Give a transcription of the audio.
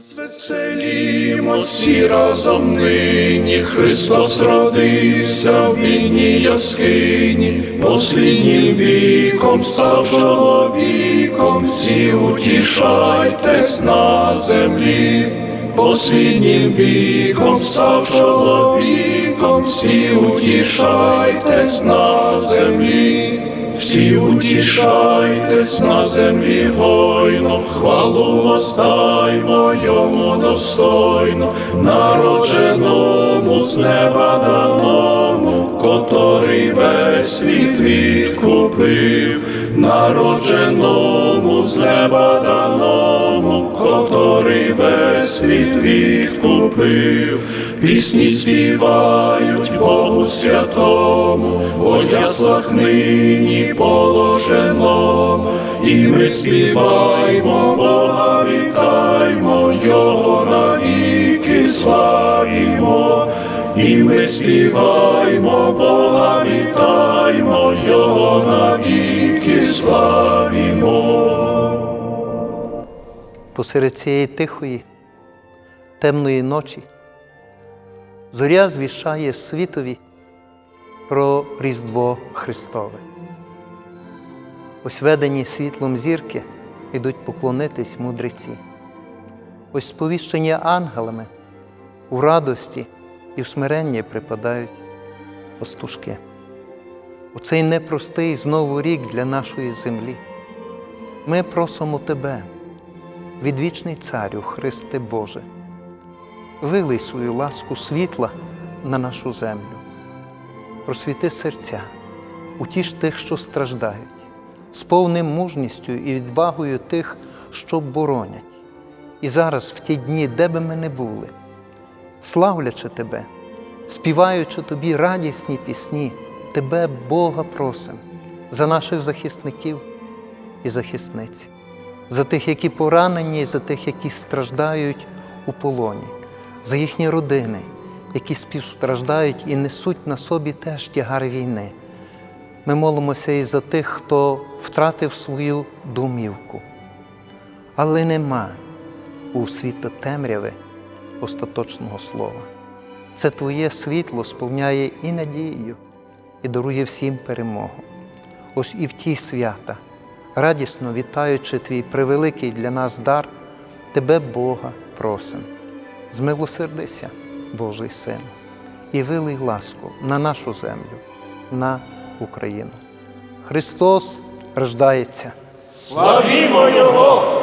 Звеселімо всі разом нині, Христос родився в бідній яскині, посліднім віком став чоловіком, всі утішайтесь на землі, посліднім віком став чоловіком, всі утішайтесь на землі. Всі утішайтесь на землі. Гойно, хвалу воздаймо йому достойно, народженому з неба даному, котрий весь світ відкупив, народженому з неба даному, котрий весь світ відкупив, пісні співають Богу святому, в яслах нині положеному, і ми співаймо, Бога вітаймо, Його навіки славімо, і ми співаймо, Бога вітаймо, Посеред цієї тихої, темної ночі зоря звіщає світові про Різдво Христове. Ось ведені світлом зірки йдуть поклонитись мудреці. Ось сповіщені ангелами у радості і в смиренні припадають пастушки. У цей непростий знову рік для нашої землі. Ми просимо Тебе, відвічний Царю, Христе Боже, вилий свою ласку світла на нашу землю, просвіти серця, утіш тих, що страждають, сповни мужністю і відвагою тих, що боронять. І зараз, в ті дні, де би ми не були, славлячи Тебе, співаючи Тобі радісні пісні, Тебе, Бога, просим за наших захисників і захисниць, за тих, які поранені, і за тих, які страждають у полоні, за їхні родини, які співстраждають і несуть на собі теж тягар війни. Ми молимося і за тих, хто втратив свою домівку. Але нема у світа темряви остаточного слова. Це Твоє світло сповняє і надією, і дарує всім перемогу. Ось і в ті свята, радісно вітаючи Твій превеликий для нас дар, Тебе, Бога, просим. Змилосердися, Божий Син, і вилий ласку на нашу землю, на Україну. Христос рождається. Славімо Його!